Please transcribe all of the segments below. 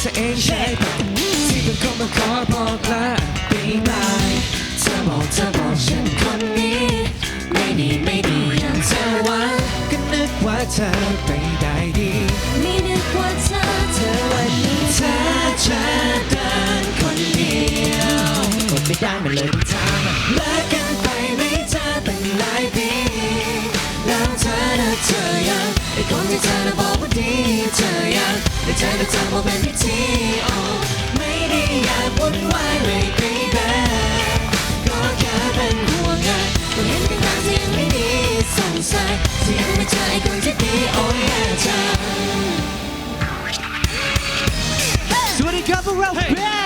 เธอเองใช่ปะที่เป็นคนมาขอบอกลา baby เธอบอกเธอบอกฉันคนนี้ ไม่ดีไม่ดีอย่างเธอวังก็นึกว่าเธอไปได้ดีไม่นึกว่าเธอเธอวันนี้ถ้าจะเดินคนเดียวอดไม่ได้มาเลยต้งทำเลิกกันไปไม่เจอตั้งหลายปีแล้วเธอนะเธอยังไอ้คนที่เธอนะบอกว่าดีเธอยัง แต่เธอจะจำว่าเป็นพิธีโอไม่ได้อยากวุ่นวายเลย baby ก็แค่เป็นห่วงไงก็เห็นกันทางที่ยังไม่ดีสงสัยที่ยังไม่เจอไอ้คนที่ดีโอ้ยเธอสวัสดีครับพวกเราแ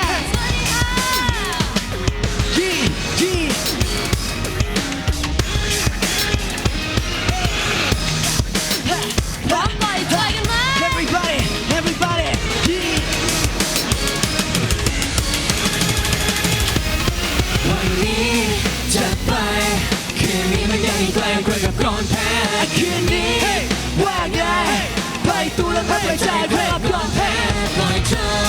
อนแพ้คืนนี้ว่าไงไปตัวแล้วไม่ไปใจเพื่อพร้อมแพ้ปล่อยเธอ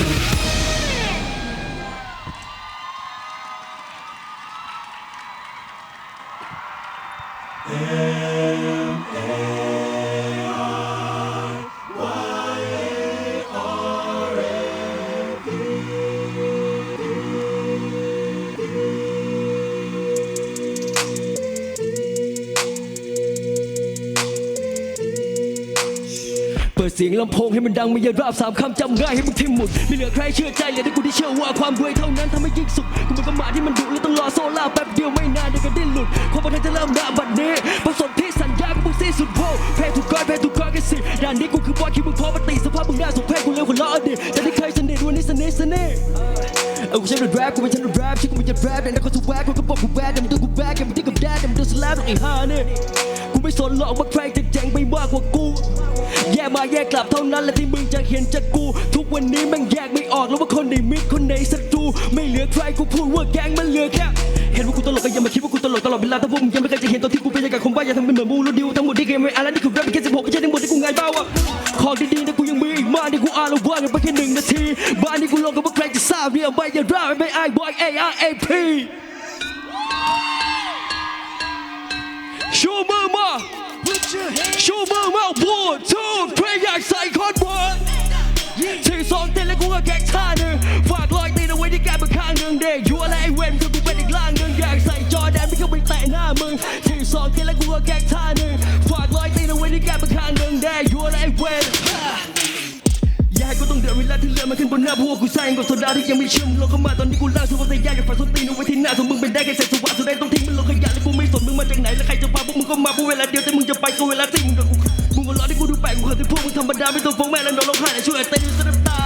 ต้ เปิดเสียงลำโพงให้มันดังไม่อย่าราบสามคำจำง่ายให้มึงทิมหมดไม่เหลือใครเชื่อใจเลยที่กูที่เชื่อว่าความรวยเท่านั้นทำให้ยิ่งสุขกูเป็นกระหมาที่มันดุและต้องรอโซล่าแป๊บเดียวไม่นานเดี๋ยวก็ดิ้นหลุดความประทันจะเริ่มณบัดนี้ผสมที่สัญญากับมึงสิ้นสุดโพแพ้ถูกก้อยแพ้ถูกก้อยกันสิด่านนี้กูคือบอสคิดมึงพอมาตีสภาพมึงหน้าสมเพศกูเร็วกว่าล้ออดีตแต่ที่เคยสนิทวันนี้สนิทสนิทเออกูใช้รถแรปกูไม่ใช่รถแรปชื่อกูไม่ใช่แรปแต่นักก็ถูกแวกกูก็บอกกูแวกแต่มันดูกูแวกแต่มันที่กับแดดแต่มันดูสแลปไอ้ห่าเนี่ยกูไม่สนหรอกว่าใครจะเจ๋งไปมากกว่ากู ยกมาแยกกลับเท่านั้นแหละที่มึงจะเห็นจากกู ทุกวันนี้แม่งแยกไม่ออกแล้วว่าคนไหนมิตรคนไหนศัตรูไม่เหลือใครกูพูดว่าแก๊งมันเหลือแค่เห็นว่ากูตลกก็ย่ามาคิดว่ากูตลกตลอดเวลาถ้าพวกมึงยังไม่เคยจะเห็นตัวที่กูเป็นย่างกับคมว่าอย่าทำเป็นเหมือนมูรู้ดิวทั้งหมดที่เกมไม่อ่านแล้วนี่คือแรปเป็นแค่สิบหกไม่ใช่ทั้งหมดที่กูไงบ้าวะของดีๆนะกูยังมีอีกมากที่กูอ่านแล้วว่ากันไปแค่หนึ่งนาทีบ้านนี้กูลงกับว่าใครจะทราบเรื่องไม่อย่าร่าไม่ไอ้บอย A R A P ชูมือมาชูมือมา แล้วกูก็แก๊กท่าหนึ่งฝากรอยตีนเอาไว้ที่แก้มข้างหนึ่งเด็กยัวและไอ้เวนยาให้กูต้องเดือดเวลาที่เลือดมันขึ้นบนหน้าพวกกูใส่กับโซดาที่ยังไม่เชื่อมลงเข้ามาตอนนี้กูล่างสุดว่าแต่ยากอยากฝันส้นตีนเอาไว้ที่หน้าส่วนมึงเป็นได้แค่เศษสวะสุดท้ต้องทิ้งมันลงขยะแล้วกูไม่สนมึงมาจากไหนแล้วใครจะพาพวกมึงก็มาพวกเวลาเดียวแต่มึงจะไปก็เวลาที่มึงกับกูมึงก็รอที่กูดูแปลกกูเคยที่พวกมึงธรรมดาไม่ต้องฟ้องแม่แล้วนอนร้องไห้แต่ช่วยเต้นอยู่ตน้ำตา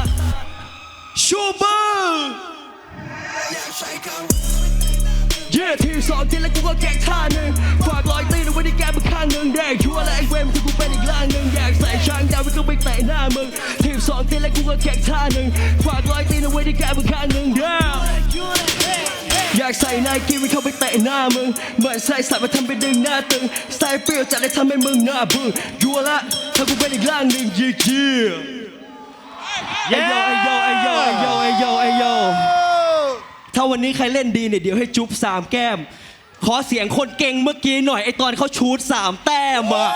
ชูเบอร์เย่ที่สองทีแล้วกูก็แกงท่าหนึ่งฝากรอยตีนเอา ไว้ที่แก้มข้างหนึ่งแดกชัวร์และไอ้เวมที่กูเป็นอีกล่างหนึ่งอยากใส่ช้างดาวไปก็ไปเตะหน้ามึงทีสองทีแล้วกูก็แกงท่าหนึ่งฝากรอยตีนเอาไว้ที่แก้มข้างหนึ่งแดกอยากใส่นายกีไปเข้าไปเตะหน้ามึงเหมือนใส่สัตว์มาทำเป็นดึงหน้าตึงสไตล์เปรี้ยวจัดเลยทำให้มึงหน้าบึ้งยัวละถ้ากูเป็นอีกล่างหนึ่งยี่ยี่ไอโยไอโยไอโยไอโยไอโยไอโยถ้าวันนี้ใครเล่นดีเนี่ยเดี๋ยวให้จุ๊บสามแก้ม ขอเสียงคนเก่งเมื่อกี้หน่อยไอตอนเขาชูดสามแต้มอะ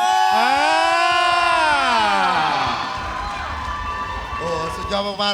โอ้สุดยอดมากๆ